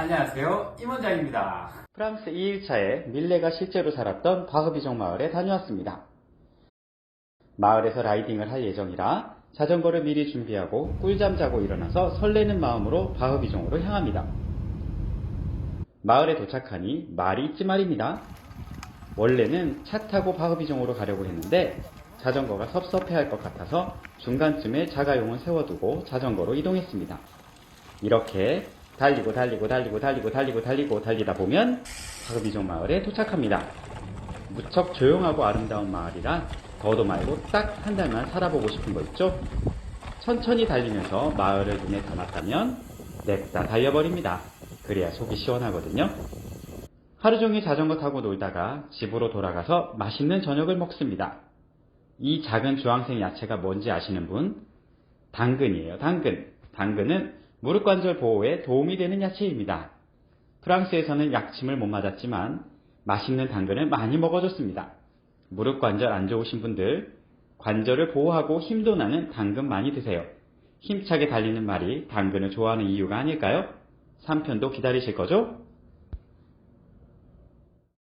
안녕하세요. 임원장입니다. 프랑스 2일차에 밀레가 실제로 살았던 바흐비종 마을에 다녀왔습니다. 마을에서 라이딩을 할 예정이라 자전거를 미리 준비하고 꿀잠 자고 일어나서 설레는 마음으로 바흐비종으로 향합니다. 마을에 도착하니 말이 있지 말입니다. 원래는 차 타고 바흐비종으로 가려고 했는데 자전거가 섭섭해할 것 같아서 중간쯤에 자가용을 세워두고 자전거로 이동했습니다. 이렇게 달리고 달리고 달리고 달리고 달리고 달리고 달리다 보면 바그비종 마을에 도착합니다. 무척 조용하고 아름다운 마을이라 더도 말고 딱 한 달만 살아보고 싶은 거 있죠? 천천히 달리면서 마을을 눈에 담았다면 냅다 달려버립니다. 그래야 속이 시원하거든요. 하루 종일 자전거 타고 놀다가 집으로 돌아가서 맛있는 저녁을 먹습니다. 이 작은 주황색 야채가 뭔지 아시는 분? 당근이에요, 당근. 당근은 무릎 관절 보호에 도움이 되는 야채입니다. 프랑스에서는 약침을 못 맞았지만 맛있는 당근을 많이 먹어줬습니다. 무릎 관절 안 좋으신 분들 관절을 보호하고 힘도 나는 당근 많이 드세요. 힘차게 달리는 말이 당근을 좋아하는 이유가 아닐까요? 3편도 기다리실 거죠?